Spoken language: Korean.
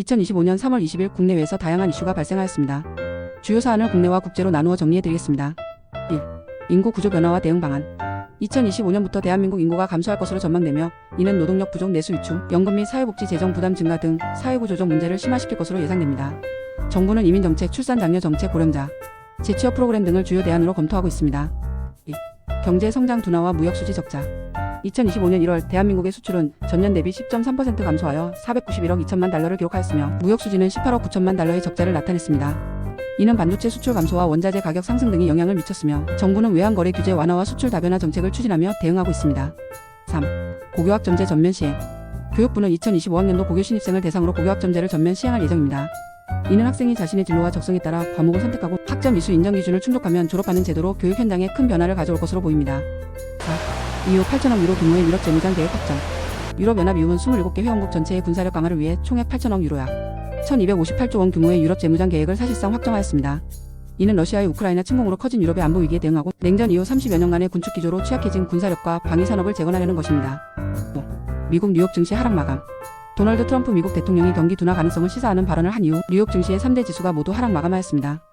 2025년 3월 20일 국내외에서 다양한 이슈가 발생하였습니다. 주요 사안을 국내와 국제로 나누어 정리해드리겠습니다. 1. 인구 구조 변화와 대응 방안. 2025년부터 대한민국 인구가 감소할 것으로 전망되며 이는 노동력 부족 내수 유축, 연금 및 사회복지 재정 부담 증가 등 사회구조적 문제를 심화시킬 것으로 예상됩니다. 정부는 이민정책, 출산장려 정책, 고령자, 재취업 프로그램 등을 주요 대안으로 검토하고 있습니다. 2. 경제 성장 둔화와 무역 수지 적자. 2025년 1월 대한민국의 수출은 전년 대비 10.3% 감소하여 491억 2천만 달러를 기록하였으며 무역 수지는 18억 9천만 달러의 적자를 나타냈습니다. 이는 반도체 수출 감소와 원자재 가격 상승 등이 영향을 미쳤으며 정부는 외환 거래 규제 완화와 수출 다변화 정책을 추진하며 대응하고 있습니다. 3. 고교학 점제 전면 시행. 교육부는 2025학년도 고교 신입생을 대상으로 고교학 점제를 전면 시행할 예정입니다. 이는 학생이 자신의 진로와 적성에 따라 과목을 선택하고 학점 이수 인정 기준을 충족하면 졸업하는 제도로 교육 현장에 큰 변화를 가져올 것으로 보입니다. 4. 이후 8천억 유로 규모의 유럽 재무장 계획 확정. 유럽연합 이후는 27개 회원국 전체의 군사력 강화를 위해 총액 8천억 유로약 1258조 원 규모의 유럽 재무장 계획을 사실상 확정하였습니다. 이는 러시아의 우크라이나 침공으로 커진 유럽의 안보 위기에 대응하고 냉전 이후 30여 년간의 군축 기조로 취약해진 군사력과 방위 산업을 재건하려는 것입니다. 5. 미국 뉴욕 증시 하락 마감. 도널드 트럼프 미국 대통령이 경기 둔화 가능성을 시사하는 발언을 한 이후 뉴욕 증시의 3대 지수가 모두 하락 마감하였습니다.